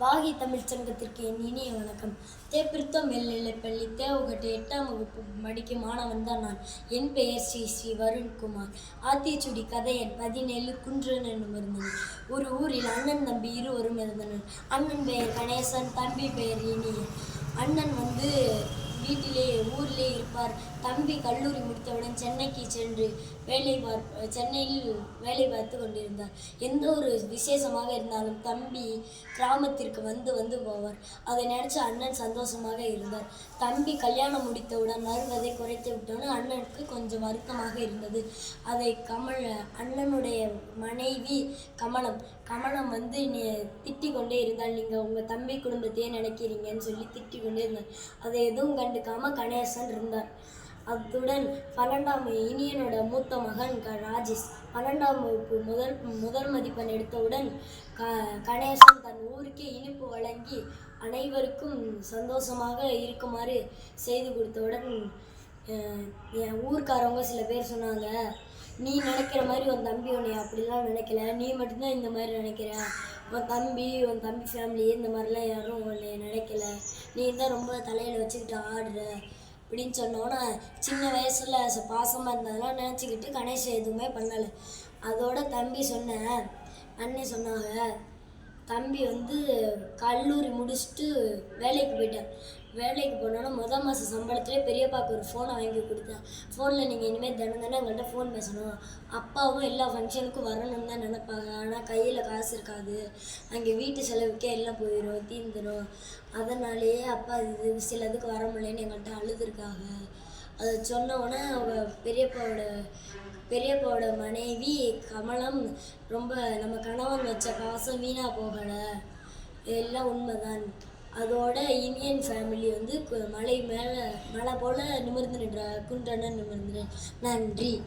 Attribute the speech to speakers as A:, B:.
A: வாகி தமிழ் சங்கத்திற்கு என் இனிய வணக்கம். தேப்பிருத்தம் மேல்நிலைப்பள்ளி தேவகட்டு எட்டாம் வகுப்பு படிக்கும் மாணவன் தான் நான். என் பெயர் ஸ்ரீ ஸ்ரீ வருண்குமார். ஆத்திச்சுடி கதை எண் பதினேழு குன்றன் என்னும் இருந்தனர் ஒரு ஊரில் அண்ணன் தம்பி இருவரும் இருந்தனர் அண்ணன் பெயர் கணேசன் தம்பி பெயர் இனியன். அண்ணன் வந்து இருப்பார் தம்பி கல்லூரி முடித்தவுடன் சென்னைக்கு சென்று வேலை பார்ப்ப சென்னையில் வேலை பார்த்து கொண்டிருந்தார். எந்த ஒரு விசேஷமாக இருந்தாலும் தம்பி கிராமத்திற்கு வந்து வந்து போவார். அதை நினச்சி அண்ணன் சந்தோஷமாக இருந்தார். தம்பி கல்யாணம் முடித்தவுடன் வருவதை குறைத்து விட்டோன்னு அண்ணனுக்கு கொஞ்சம் வருத்தமாக இருந்தது. அதை கமல் அண்ணனுடைய மனைவி கமலம் கமலம் வந்து நீ திட்டிக் கொண்டே இருந்தால் நீங்கள் உங்கள் தம்பி குடும்பத்தையே நினைக்கிறீங்கன்னு சொல்லி திட்டிக் கொண்டே இருந்தார். அதை எதுவும் கண்டுக்காமல் கணேசன் இருந்தார். அத்துடன் பன்னெண்டாம் இனியனோட மூத்த மகன் க ராஜேஷ் பன்னெண்டாம் வகுப்பு முதல் முதல் மதிப்பெண் எடுத்தவுடன் க கணேசன் தன் ஊருக்கே இனிப்பு வழங்கி அனைவருக்கும் சந்தோஷமாக இருக்குமாறு செய்து கொடுத்தவுடன் என் ஊர்க்காரவங்க சில பேர் சொன்னாங்க நீ நினைக்கிற மாதிரி உன் தம்பி உன்னை அப்படிலாம் நினைக்கல. நீ மட்டும்தான் இந்த மாதிரி நினைக்கிற. உன் தம்பி உன் தம்பி ஃபேமிலி இந்த மாதிரிலாம் யாரும் உன்னை நினைக்கல. நீ தான் ரொம்ப தலையில் வச்சுக்கிட்டு ஆடுற அப்படின்னு சொன்னோன்னா சின்ன வயசில் பாசமாக இருந்ததெல்லாம் நினச்சிக்கிட்டு கணேஷ் எதுவுமே பண்ணலை. அதோட தம்பி சொன்ன அண்ணன் சொன்னாங்க தம்பி வந்து கல்லூரி முடிச்சுட்டு வேலைக்கு போயிட்டார். வேலைக்கு போனோன்னா முதல் மாத சம்பளத்திலே பெரியப்பாவுக்கு ஒரு ஃபோனை வாங்கி கொடுத்தேன் ஃபோனில் நீங்கள் இனிமேல் தினம் தானே எங்கள்கிட்ட ஃபோன் பேசணும். அப்பாவும் எல்லா ஃபங்க்ஷனுக்கும் வரணும்னு தான் நினைப்பாங்க. ஆனால் கையில் காசு இருக்காது. அங்கே வீட்டு செலவுக்கே எல்லாம் போயிடும் தீந்துடும் அதனாலேயே அப்பா இது சிலதுக்கு வர முடியலன்னு எங்கள்கிட்ட அழுதுருக்காங்க. அதை சொன்னவுடனே அவங்க பெரியப்பாவோட பெரியப்பாவோட மனைவி கமலம் ரொம்ப நம்ம கணவன் வச்ச காசம் வீணாக போகலை. எல்லாம் உண்மைதான். அதோட இந்தியன் ஃபேமிலி வந்து மலை மேலே மலை போல் நிமிர்ந்து நின்ற குன்றன நிமிர்ந்து நன்றி.